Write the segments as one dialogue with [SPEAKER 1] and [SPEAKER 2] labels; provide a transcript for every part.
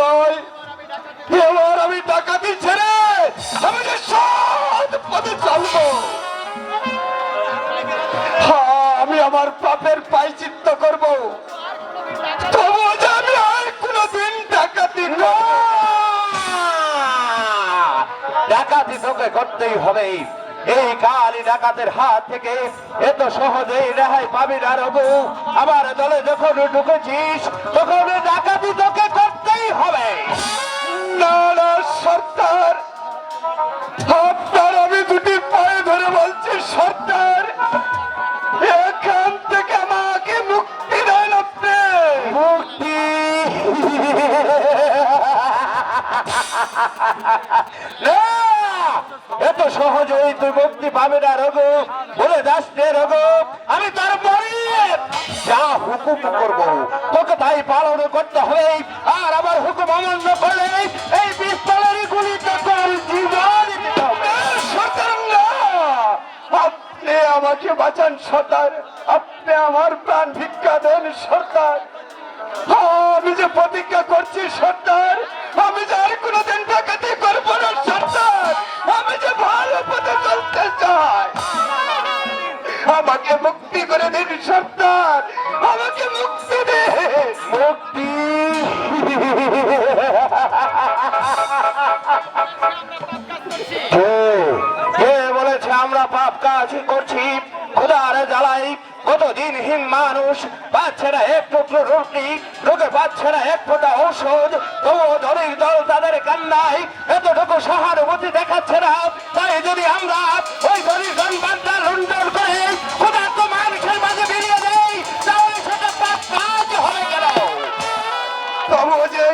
[SPEAKER 1] নয়। আমি ডাকাতি ছেড়ে আমি যে পথে হ্যাঁ, আমি আমার পাপের করব। ডাকাতি
[SPEAKER 2] তোকে করতেই হবে। এই কালি ডাকাতের হাত থেকে এত সহজেই রেহাই পাবি না রঘু। আমার দলে যখন ঢুকেছিস তখন ডাকাতি তোকে হবে।
[SPEAKER 1] না না সর্দার আপনার আমি দুটি পায়ে ধরে বলছি সর্দার এখান থেকে আমাকে মুক্তি দেন আপনি।
[SPEAKER 2] মুক্তি। এত সহজেই তুই মুক্তি পাবে না রঘু। বলে দাস রঘু। আমি তার যা হুকুম করব। তোকে তাই পালন করতে হবে। আর আমার হুকুম অমান্য করলে এই পিস্তলের গুলিতে তোর জীবন
[SPEAKER 1] আপনি আমাকে বাঁচান, সর্দার। আপনি আমার প্রাণ ভিক্ষা দেন, সর্দার। আমি যে প্রতিজ্ঞা করছি, সর্দার
[SPEAKER 2] কাজ করছি, খোদার জ্বালাই কতদিন মানুষ, পাচ্ছে না এক টুকরো রুটি লোকে পাচ্ছে না এক ফোঁটা ঔষধ তবু দলের দল তাদের কান্নায়, এতটুকু সহানুভূতি দেখাচ্ছে না। তাই যদি আমরা ওই দলিত বার্তা লুণ্ঠন করে খোদা তো মানুষের মাঝে বেরিয়ে দেয় তাহলে সেটা কাজ হয়ে গেল।
[SPEAKER 1] তবু যে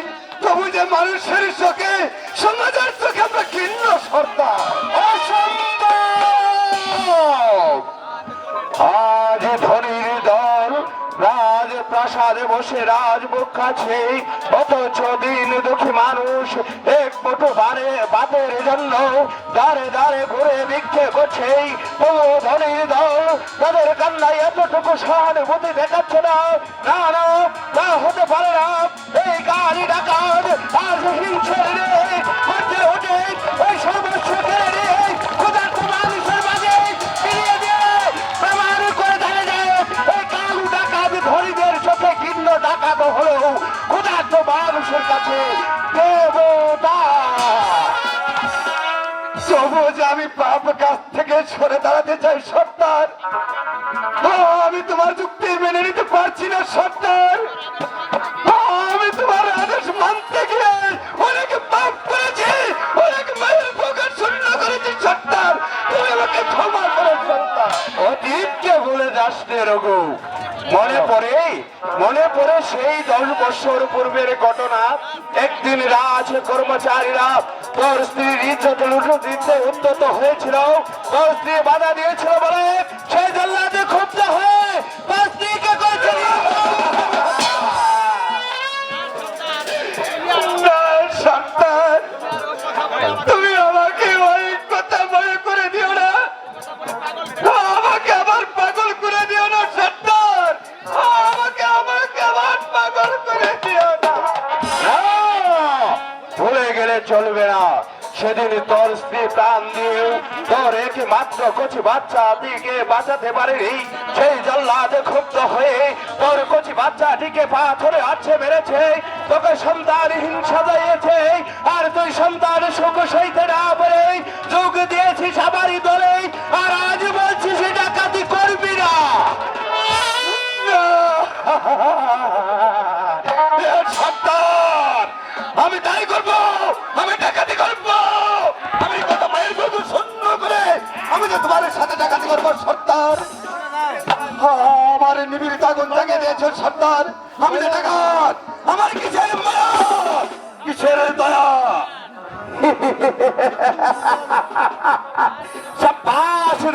[SPEAKER 1] তবু যে মানুষের চোখে সমাজের চোখে আমরা ঘৃণ্য সর্দার
[SPEAKER 2] আজ ধনির দল রাজ প্রাসাদে বসে রাজবুক খাচ্ছে অথচ দিন দুঃখী মানুষ এক মুঠো বারে বাতের জন্য দাঁড়ে দাঁড়ে ঘুরে ভিক্ষে করছে। ও ধনির দল, তাদের কান্নায় এতটুকু সহানুভূতি দেখাচ্ছে না। না না তা হতে পারে না। এই গাড়ি ডাকাত আজ হিংসে ওঠে। ওই সর্বস্ব
[SPEAKER 1] যে আমি পাপ কাছ থেকে সরে দাঁড়াতে চাই, সর্দার। আমি তোমার যুক্তি মেনে নিতে পারছি না, সর্দার। আমি তোমার আদেশ মানতে গিয়ে অনেক পাপ করেছি, অনেক মায়ের পোকা শূন্য করেছি, সর্দার। তুমি আমাকে ক্ষমা করে সর্দার।
[SPEAKER 2] অতীতকে বলে যাস রঘু। মনে পড়ে? মনে পড়ে সেই দশ বছর পূর্বের ঘটনা। একদিন রাজ কর্মচারীরা তোর স্ত্রীর ইজ্জত লুটু দিতে উদ্যত হয়েছিল। তোর স্ত্রী বাধা দিয়েছিল বলে সেই জল্লাদে ক্ষুব্ধ হয়ে
[SPEAKER 1] না।
[SPEAKER 2] সেদিন তোর স্ত্রী প্রাণ দিয়ে তোর একটি মাত্র কচি বাচ্চা দিকে বাঁচাতে পারেনি। সেই জল্লাদ ক্ষুব্ধ হয়ে তোর কচি বাচ্চাটিকে পাথরে আছে মেরেছে, তোকে সন্তান হিংসা দিয়েছে আর তুই সন্তান সুখ সইতে না পারে যোগ দিয়েছিস আমারই দলে, আর আজ বলছিস ডাকাতি করবি না।
[SPEAKER 1] আমি তাই করব, আমি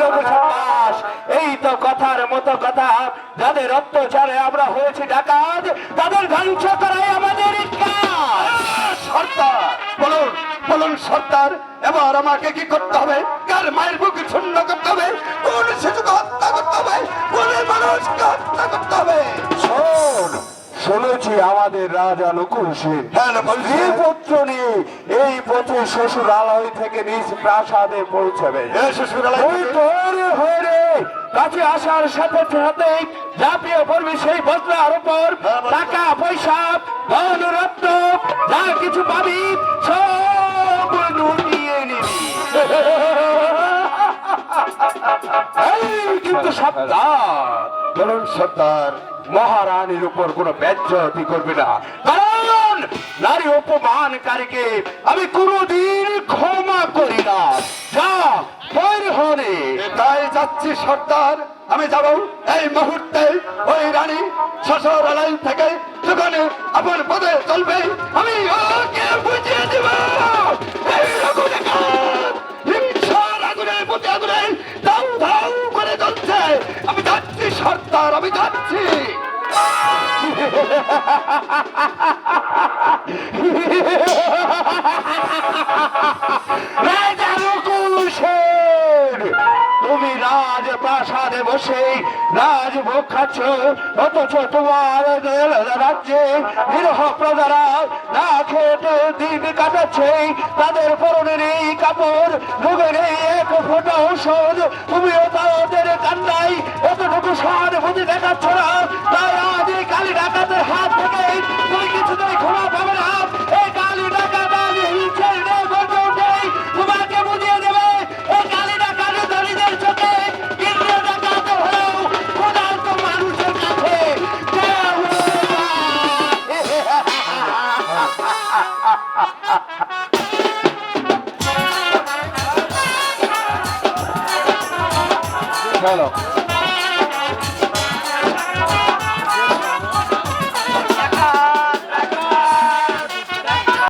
[SPEAKER 2] সাব্বাস রঘু এই তো কথার মতো কথা। যাদের অত্যাচারে আমরা হয়েছি ডাকাত, তাদের ধ্বংস করাই আমাদের
[SPEAKER 1] বলুন বলুন সর্দার, এবার আমাকে কি করতে হবে? কার মায়ের বুকে শূন্য করতে হবে? কোন শিশুকে হত্যা করতে হবে? কোন মানুষকে হত্যা করতে হবে?
[SPEAKER 2] শুনেছি আমাদের রাজা নকুল সেন।
[SPEAKER 1] হ্যাঁ
[SPEAKER 2] যে পুত্র নিয়ে এই পথে শ্বশুরালয় থেকে নিজ প্রাসাদে পৌঁছাবে হয়ে কাছে আসার সাথে সাথে ঝাঁপিয়ে পড়বি সেই বস্ত্রার উপর।
[SPEAKER 1] হ্যাঁ,
[SPEAKER 2] টাকা পয়সা ধন রত্ন যা কিছু পাবি সব লুটিয়ে নিবি। কিন্তু সাবধান
[SPEAKER 1] বলুন সর্দার
[SPEAKER 2] মহারানীর উপর কোনো ব্যাজ্যতি করবে না। কারণ নারী অপমানকারীকে আমি কোনোদিন ক্ষমা করি না। যা তৈরি হলে
[SPEAKER 1] তাই যাচ্ছি সর্দার। আমি যাব এই মুহূর্তে ওই রানী শ্বশুরালয় থেকে দোকানে আপন পদে চলবে। আমি ওকে বুঝিয়ে দেব। আমি যাচ্ছি।
[SPEAKER 2] তুমি রাজ প্রাসাদে বসে খাচ্ছ। রাজ্যে প্রজারা না দিন কাটাচ্ছে। তাদের পরনের এই কাপড় লোকের এই এক ফোটা ঔষধ। তুমিও তাদের কান্নাই এতটুকু সহানুভূতি দেখাচ্ছ না। তাই আজ এই কালী ডাকাতের হাত থেকে তুমি কিছুতেই ক্ষমা পাবে না। এই কালী ডাকাত আজ বুঝিয়ে দেবে। এই কালী ডাকাত ধনীদের চোখে ইন্দ্র ডাকাত হলেও
[SPEAKER 1] চলো।